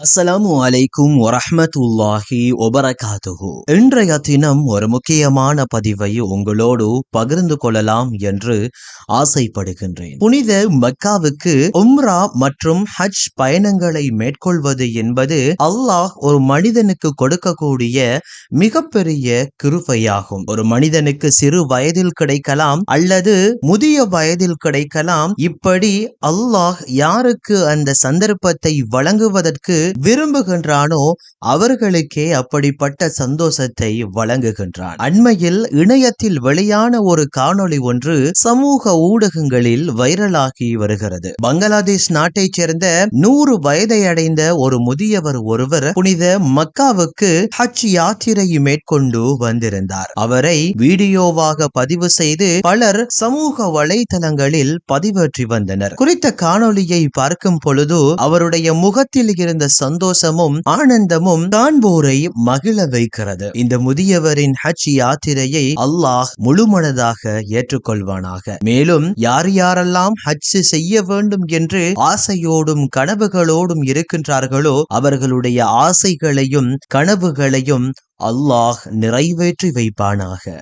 அஸ்ஸலாமு அலைக்கும் வரஹ்மத்துல்லாஹி வபரகாத்துஹு. இன்றைய தினம் ஒரு முக்கியமான பதிவை உங்களோடு பகிர்ந்து கொள்ளலாம் என்று ஆசைப்படுகின்றேன். புனித மக்காவுக்கு உம்ரா மற்றும் ஹஜ் பயணங்களை மேற்கொள்வது என்பது அல்லாஹ் ஒரு மனிதனுக்கு கொடுக்கக்கூடிய மிகப்பெரிய கிருபையாகும். ஒரு மனிதனுக்கு சிறு வயதில் கிடைக்கலாம் அல்லது முதிய வயதில் கிடைக்கலாம். இப்படி அல்லாஹ் யாருக்கு அந்த சந்தர்ப்பத்தை வழங்குவதற்கு விரும்புகின்றானோ அவர்களுக்கே அப்படிப்பட்ட சந்தோஷத்தை வழங்குகின்றான். அண்மையில் இணையத்தில் வெளியான ஒரு காணொளி ஒன்று சமூக ஊடகங்களில் வைரலாகி வருகிறது. பங்களாதேஷ் நாட்டைச் சேர்ந்த நூறு வயதை அடைந்த ஒரு முதியவர் ஒருவர் புனித மக்காவுக்கு ஹஜ் யாத்திரையை மேற்கொண்டு வந்திருந்தார். அவரை வீடியோவாக பதிவு செய்து பலர் சமூக வலைதளங்களில் பதிவேற்றி வந்தனர். குறித்த காணொளியை பார்க்கும் பொழுது அவருடைய முகத்தில் இருந்த சந்தோஷமும் ஆனந்தமும் காண்போரை மகிழ வைக்கிறது. இந்த முதியவரின் ஹஜ் யாத்திரையை அல்லாஹ் முழுமனதாக ஏற்றுக்கொள்வானாக. மேலும் யார் யாரெல்லாம் ஹஜ் செய்ய வேண்டும் என்று ஆசையோடும் கனவுகளோடும் இருக்கின்றார்களோ அவர்களுடைய ஆசைகளையும் கனவுகளையும் அல்லாஹ் நிறைவேற்றி வைப்பானாக.